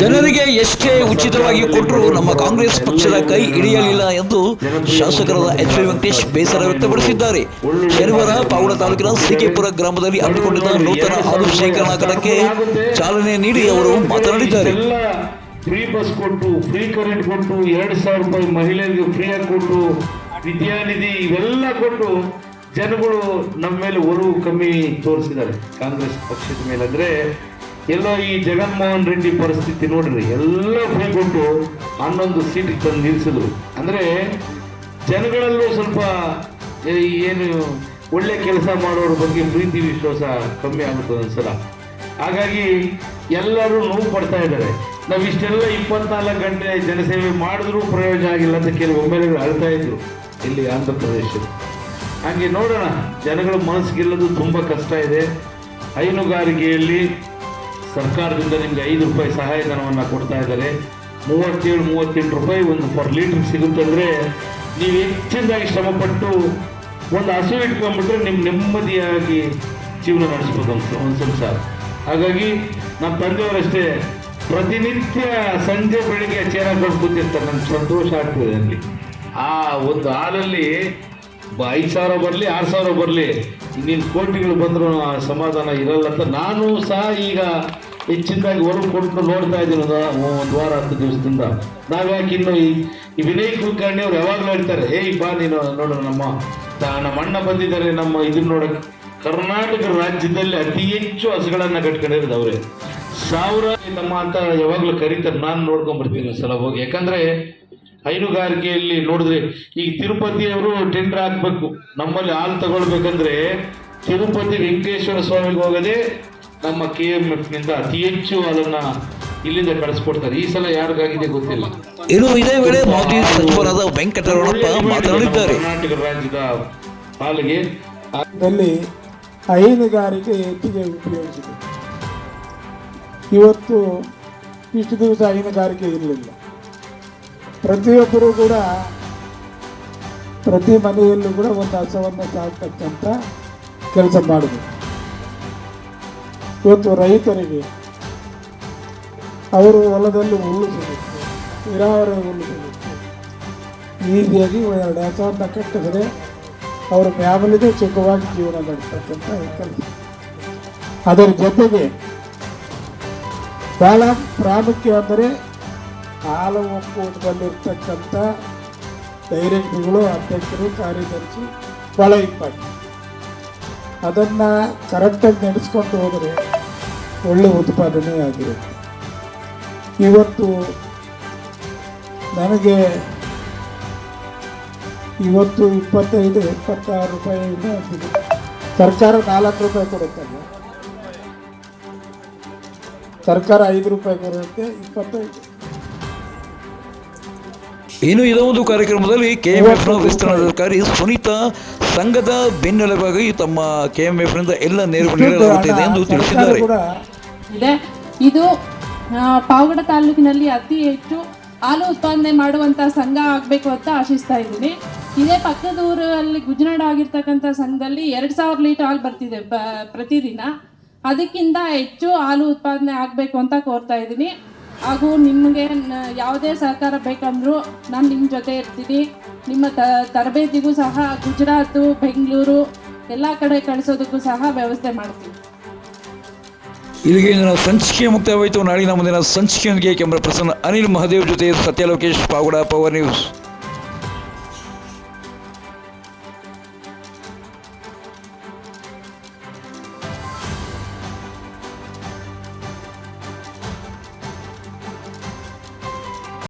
ಜನರಿಗೆ ಎಷ್ಟೇ ಉಚಿತವಾಗಿ ಕೊಟ್ಟರು ನಮ್ಮ ಕಾಂಗ್ರೆಸ್ ಪಕ್ಷದ ಕೈ ಹಿಡಿಯಲಿಲ್ಲ ಎಂದು ಶಾಸಕರಾದ ಎಚ್ ವಿ ವೆಂಕಟೇಶ್ ಬೇಸರ ವ್ಯಕ್ತಪಡಿಸಿದ್ದಾರೆ. ಶನಿವಾರ ಪಾವಡ ತಾಲೂಕಿನ ಸಿಕೆಪುರ ಗ್ರಾಮದಲ್ಲಿ ಹಮ್ಮಿಕೊಂಡಿದ್ದ ನೂತನ ಹಾಲು ಶೇಖರಣಾ ಚಾಲನೆ ನೀಡಿ ಅವರು ಮಾತನಾಡಿದ್ದಾರೆ. ಫ್ರೀ ಬಸ್ ಕೊಟ್ಟು ಫ್ರೀ ಕರೆಂಟ್ ಕೊಟ್ಟು, ಎರಡು ಸಾವಿರ ರೂಪಾಯಿ ಮಹಿಳೆಯರಿಗೆ ಫ್ರೀಯಾಗಿ ಕೊಟ್ಟು, ವಿದ್ಯಾನಿಧಿ ಇವೆಲ್ಲ ಕೊಟ್ಟು ಜನಗಳು ನಮ್ಮ ಮೇಲೆ ಒಲವು ಕಮ್ಮಿ ತೋರಿಸಿದ್ದಾರೆ. ಕಾಂಗ್ರೆಸ್ ಪಕ್ಷದ ಮೇಲೆ ಅಂದ್ರೆ ಎಲ್ಲೋ ಈ ಜಗನ್ಮೋಹನ್ ರೆಡ್ಡಿ ಪರಿಸ್ಥಿತಿ ನೋಡ್ರಿ, ಎಲ್ಲ ಫ್ರೀ ಕೊಟ್ಟು ಹನ್ನೊಂದು ಸೀಟ್ ತಂದು ನಿಲ್ಲಿಸಿದ್ರು ಅಂದ್ರೆ ಜನಗಳಲ್ಲೂ ಸ್ವಲ್ಪ ಏನು ಒಳ್ಳೆ ಕೆಲಸ ಮಾಡೋರ ಬಗ್ಗೆ ಪ್ರೀತಿ ವಿಶ್ವಾಸ ಕಮ್ಮಿ ಆಗುತ್ತೆ ಒಂದ್ಸಲ ಹಾಗಾಗಿ ಎಲ್ಲರೂ ನೋವು ಪಡ್ತಾ ಇದ್ದಾರೆ. ನಾವು ಇಷ್ಟೆಲ್ಲ ಇಪ್ಪತ್ನಾಲ್ಕು ಗಂಟೆ ಜನಸೇವೆ ಮಾಡಿದ್ರೂ ಪ್ರಯೋಜನ ಆಗಿಲ್ಲ ಅಂತ ಕೆಲವು ಒಮ್ಮೆಲೆಗಳು ಅಳ್ತಾ ಇದ್ರು ಇಲ್ಲಿ ಆಂಧ್ರ ಪ್ರದೇಶ ಹಾಗೆ ನೋಡೋಣ, ಜನಗಳ ಮನಸ್ಸಿಗೆಲ್ಲದು ತುಂಬ ಕಷ್ಟ ಇದೆ. ಹೈನುಗಾರಿಕೆಯಲ್ಲಿ ಸರ್ಕಾರದಿಂದ ನಿಮಗೆ ಐದು ರೂಪಾಯಿ ಸಹಾಯಧನವನ್ನು ಕೊಡ್ತಾ ಇದ್ದಾರೆ. ಮೂವತ್ತೇಳು, ಮೂವತ್ತೆಂಟು ರೂಪಾಯಿ ಒಂದು ಪರ್ ಲೀಟರ್ ಸಿಗುತ್ತಂದರೆ ನೀವು ಹೆಚ್ಚಿನದಾಗಿ ಶ್ರಮಪಟ್ಟು ಒಂದು ಹಸು ಇಟ್ಕೊಂಡ್ಬಿಟ್ರೆ ನಿಮ್ಮ ನೆಮ್ಮದಿಯಾಗಿ ಜೀವನ ನಡೆಸ್ಬೋದು ಒಂದು ಸಂಸಾರ ಹಾಗಾಗಿ ನಮ್ಮ ತಂದೆಯವರಷ್ಟೇ ಪ್ರತಿನಿತ್ಯ ಸಂಜೆ ಬೆಳಿಗ್ಗೆ ಚೇರ ಕೊಟ್ಟು ಕೂತಿರ್ತಾರೆ ನಮ್ಗೆ ಸಂತೋಷ ಆಗ್ತದೆ ಅಲ್ಲಿ. ಆ ಒಂದು ಹಾಲಲ್ಲಿ ಐದು ಸಾವಿರ ಬರಲಿ, ಆರು ಸಾವಿರ ಬರಲಿ, ಇನ್ನೇನು ಕೋಟಿಗಳು ಬಂದರೂ ಸಮಾಧಾನ ಇರಲ್ಲ ಅಂತ ನಾನು ಸಹ ಈಗ ಹೆಚ್ಚಿನದಾಗಿ ಹೊರಗೆ ಕೊಟ್ಟು ನೋಡ್ತಾ ಇದ್ದೀನಿ ಒಂದು ವಾರ, ಹತ್ತು ದಿವಸದಿಂದ. ನಾವ್ಯಾಕೆ ಇನ್ನು ಈ ವಿನಯ್ ಕುಲಕರ್ಣಿ ಅವ್ರು ಯಾವಾಗಲೂ ಹೇಳ್ತಾರೆ ಹೇ ಬಾ ನೀನು, ನೋಡು ನಮ್ಮ ನಮ್ಮ ಅಣ್ಣ ಬಂದಿದ್ದಾರೆ, ನಮ್ಮ ಇದನ್ನ ನೋಡಕ್ಕೆ ಕರ್ನಾಟಕ ರಾಜ್ಯದಲ್ಲಿ ಅತಿ ಹೆಚ್ಚು ಹಸುಗಳನ್ನು ಕಟ್ಕೊಂಡಿರೋದು ಅವರೇ. ಸಾವಿರ ನಮ್ಮ ಅಂತ ಯಾವಾಗಲೂ ಕರೀತಾರೆ, ನಾನು ನೋಡ್ಕೊಂಬರ್ತೀನಿ ಸಲ ಹೋಗಿ. ಯಾಕಂದ್ರೆ ಹೈನುಗಾರಿಕೆಯಲ್ಲಿ ನೋಡಿದ್ರೆ ಈಗ ತಿರುಪತಿಯವರು ಟೆಂಡರ್ ಹಾಕ್ಬೇಕು ನಮ್ಮಲ್ಲಿ ಹಾಲು ತಗೊಳ್ಬೇಕಂದ್ರೆ ತಿರುಪತಿ ವೆಂಕಟೇಶ್ವರ ಸ್ವಾಮಿಗೆ ಹೋಗದೆ ನಮ್ಮ ಕೆ ಎಂ ಎಫ್ನಿಂದ ಅತಿ ಹೆಚ್ಚು ಅದನ್ನ ಇಲ್ಲಿಂದ ಕಳಿಸ್ಕೊಡ್ತಾರೆ. ಈ ಸಲ ಯಾರಿಗಾಗಿದೆ ಗೊತ್ತಿಲ್ಲ. ಇನ್ನು ಇದೇ ವೇಳೆ ಮಾಜಿ ಸಚಿವರಾದ ವೆಂಕಟರಮಣಪ್ಪ ಮಾತನಾಡಿದ್ದಾರೆ. ಕರ್ನಾಟಕ ರಾಜ್ಯದ ಪಾಲಿಗೆ ಹೈನುಗಾರಿಕೆ ಹೆಚ್ಚಿಗೆ ಉಪಯೋಗಿಸಿದೆ. ಇವತ್ತು ಇಷ್ಟು ದಿವಸ ಹೈನುಗಾರಿಕೆ ಇರಲಿಲ್ಲ. ಪ್ರತಿಯೊಬ್ಬರು ಕೂಡ ಪ್ರತಿ ಮನೆಯಲ್ಲೂ ಕೂಡ ಒಂದು ಹಸವನ್ನು ಸಾಕ್ತಕ್ಕಂಥ ಕೆಲಸ ಮಾಡಬೇಕು ಇವತ್ತು ರೈತರಿಗೆ ಅವರು ಹೊಲದಲ್ಲಿ ಹುಲ್ಲು ಸಿಗುತ್ತೆ ನೀರಾವರಿ ಹುಲ್ಲು ಸಿಗುತ್ತೆ ಈಸಿಯಾಗಿ ಎರಡು ಹಸವನ್ನು ಕಟ್ಟಿದರೆ ಅವರ ಫ್ಯಾಮಿಲಿಗೆ ಸುಖವಾಗಿ ಜೀವನ ನಡೆಸ್ತಕ್ಕಂಥ ಕೆಲಸ. ಅದರ ಜೊತೆಗೆ ಬಹಳ ಪ್ರಾಮುಖ್ಯ ಅಂದರೆ ಹಾಲು ಒಕ್ಕೂಟದಲ್ಲಿರ್ತಕ್ಕಂಥ ಡೈರೆಕ್ಟ್ರುಗಳು, ಅಧ್ಯಕ್ಷರು, ಕಾರ್ಯದರ್ಶಿ ಭಾಳ ಇಂಪಾರ್ಟೆಂಟ್ ಅದನ್ನು ಕರೆಕ್ಟಾಗಿ ನಡೆಸ್ಕೊಂಡು ಹೋದರೆ ಒಳ್ಳೆ ಉತ್ಪಾದನೆ ಆಗಿರುತ್ತೆ. ಇವತ್ತು ನನಗೆ ಇವತ್ತು ಇಪ್ಪತ್ತೈದು, ಎಪ್ಪತ್ತಾರು ರೂಪಾಯಿಯಿಂದ ಸರ್ಕಾರ ನಾಲ್ಕು ರೂಪಾಯಿ ಕೊಡುತ್ತಲ್ಲ. ಸರ್ಕಾರ ಐದು ರೂಪಾಯಿ ಕೊಡುತ್ತೆ, ಇಪ್ಪತ್ತೈದು. ಇನ್ನು ಇದೇ ಒಂದು ಕಾರ್ಯಕ್ರಮದಲ್ಲಿ ಕೆಎಂಎಫ್ನ ವಿಸ್ತರಣಾಧಿಕಾರಿ ಸುನೀತಾ ಸಂಘದ ಬೆನ್ನೆಲುಬಾಗಿ ತಮ್ಮ ಕೆ ಎಂ ಎಫ್ನಿಂದ ಎಲ್ಲ ನೆರವು ನೀಡಲಾಗುತ್ತಿದೆ ಎಂದು ತಿಳಿಸಿದ್ದಾರೆ. ಇದೆ. ಇದು ಪಾವಗಡ ತಾಲೂಕಿನಲ್ಲಿ ಅತಿ ಹೆಚ್ಚು ಹಾಲು ಉತ್ಪಾದನೆ ಮಾಡುವಂತ ಸಂಘ ಆಗಬೇಕು ಅಂತ ಆಶಿಸ್ತಾ ಇದ್ದೀನಿ. ಇದೇ ಪಕ್ಕದ ಊರಲ್ಲಿ ಗುಜರಾಡ ಆಗಿರ್ತಕ್ಕಂಥ ಸಂಘದಲ್ಲಿ ಎರಡು ಸಾವಿರ ಲೀಟರ್ ಹಾಲು ಬರ್ತಿದೆ ಬ- ಪ್ರತಿದಿನ. ಅದಕ್ಕಿಂತ ಹೆಚ್ಚು ಹಾಲು ಉತ್ಪಾದನೆ ಆಗಬೇಕು ಅಂತ ಕೋರ್ತಾ ಇದ್ದೀನಿ. ಹಾಗೂ ನಿಮಗೆ ಯಾವುದೇ ಸಹಕಾರ ಬೇಕಂದ್ರೂ ನಾನು ನಿಮ್ಮ ಜೊತೆ ಇರ್ತೀನಿ. ನಿಮ್ಮ ತ, ತರಬೇತಿಗೂ ಸಹ ಗುಜರಾತು, ಬೆಂಗಳೂರು, ಎಲ್ಲ ಕಡೆ ಕಳಿಸೋದಕ್ಕೂ ಸಹ ವ್ಯವಸ್ಥೆ ಮಾಡ್ತೀನಿ. ಇಲ್ಲಿಗೆ ಇಂದಿನ ಸಂಚಿಕೆ ಮುಕ್ತಾಯವಾಯಿತು. ನಾಳಿನ ಮುಂದಿನ ಸಂಚಿಕೆಯೊಂದಿಗೆ ಕ್ಯಾಮ್ರಾ ಪರ್ಸನ್ ಅನಿಲ್ ಮಹದೇವ್ ಜೊತೆ ಸತ್ಯ ಲೋಕೇಶ್ ಪಾವಗಡ ಪವರ್ ನ್ಯೂಸ್